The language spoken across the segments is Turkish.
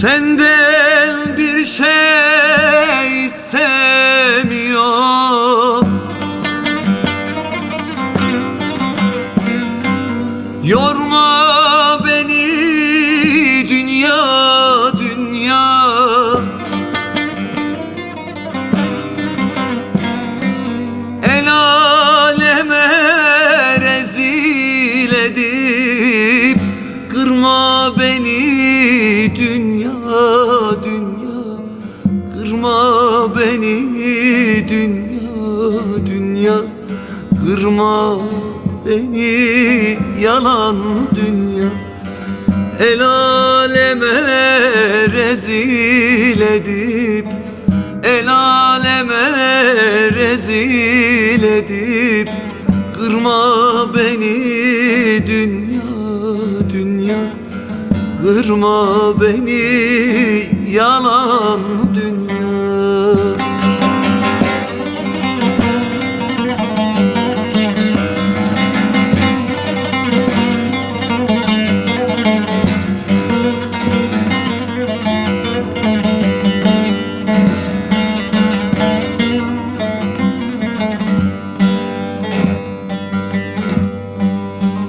Senden bir şey istemiyor Yorma beni dünya dünya. El aleme rezil edip Kırma beni dünya Kırma beni dünya dünya. Kırma beni yalan dünya. El aleme rezil edip El aleme rezil edip Kırma beni dünya dünya. Kırma beni yalan dünya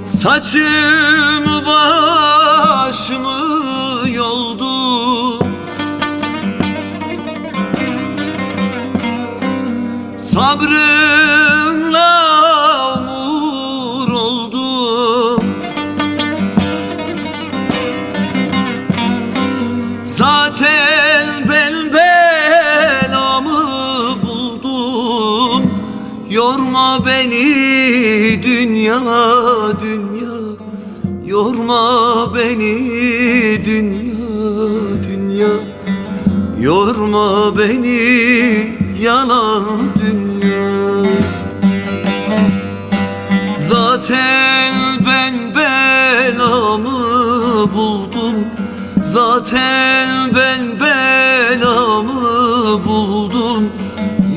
Saçımı başımı yoldu. Sabrınla Yorma beni dünya dünya. Yorma beni dünya dünya. Yorma beni yalan dünya. Zaten ben belamı buldum. Zaten ben belamı buldum.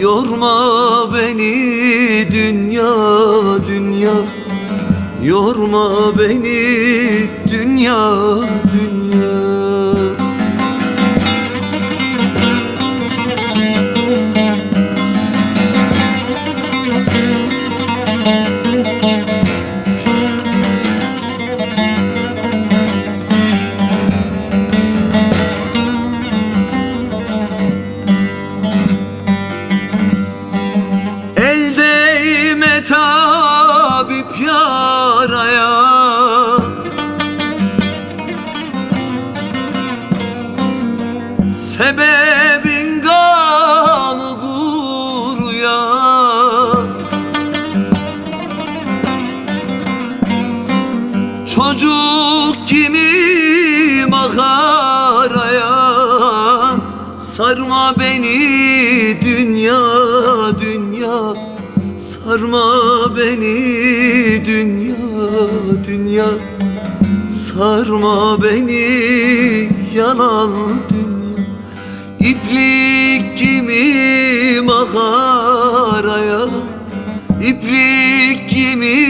Yorma beni dünya dünya. Yorma beni dünya dünya gibi makaraya Sarma beni dünya dünya. Sarma beni dünya dünya. Sarma beni yalan dünya. İplik gibi makaraya İplik gibi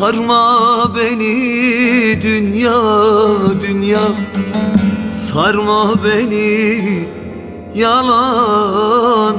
Sarma beni dünya dünya. Sarma beni yalan